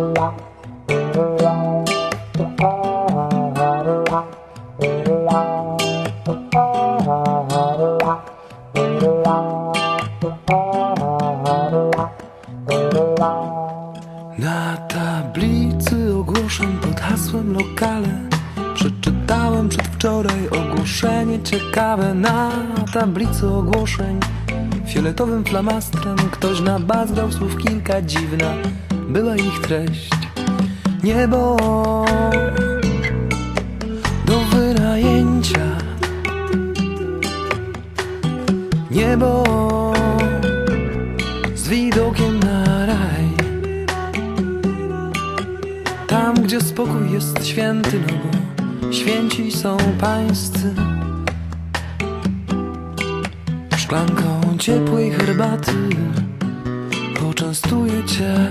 Na tablicy ogłoszeń pod hasłem lokale. Przeczytałem przedwczoraj ogłoszenie ciekawe. Na tablicy ogłoszeń fioletowym flamastrem Ktoś na baz dał słów kilka dziwna. Była ich treść. Niebo do wynajęcia. Niebo z widokiem na raj. Tam, gdzie spokój jest święty, no bo święci są pańscy. Szklanką ciepłej herbaty poczęstuje cię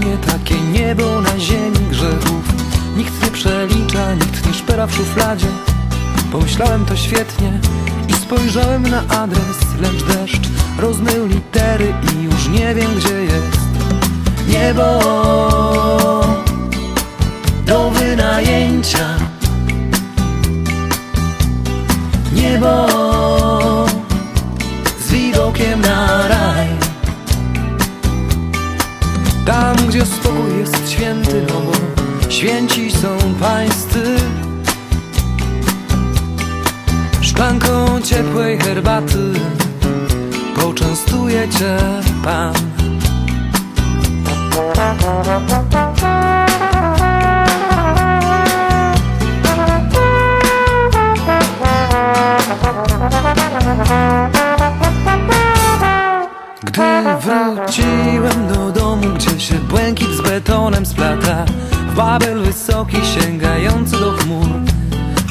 to świetnie, takie niebo na ziemi grzechów. Nikt nie przelicza, nikt nie szpera w szufladzie. Pomyślałem to świetnie i spojrzałem na adres Lecz deszcz rozmył litery i już nie wiem gdzie jest. Niebo do wynajęcia. Niebo Gdzie spokój jest święty, no bo święci są pańscy. Szklanką ciepłej herbaty poczęstuje cię Pan. Gdy wróciłem do domu, gdzie się błękit z betonem splata W Babel wysoki, sięgający do chmur.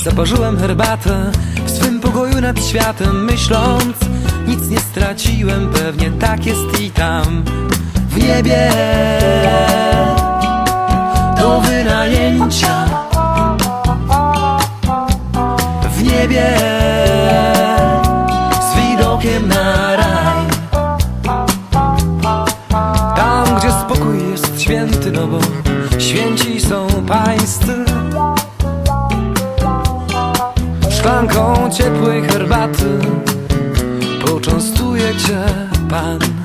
Zaparzyłem herbatę w swym pokoju nad światem Myśląc, nic nie straciłem, pewnie tak jest i tam. W niebie do wynajęcia. W niebie święty, no bo święci są pańscy. Szklanką ciepłej herbaty poczęstuje cię Pan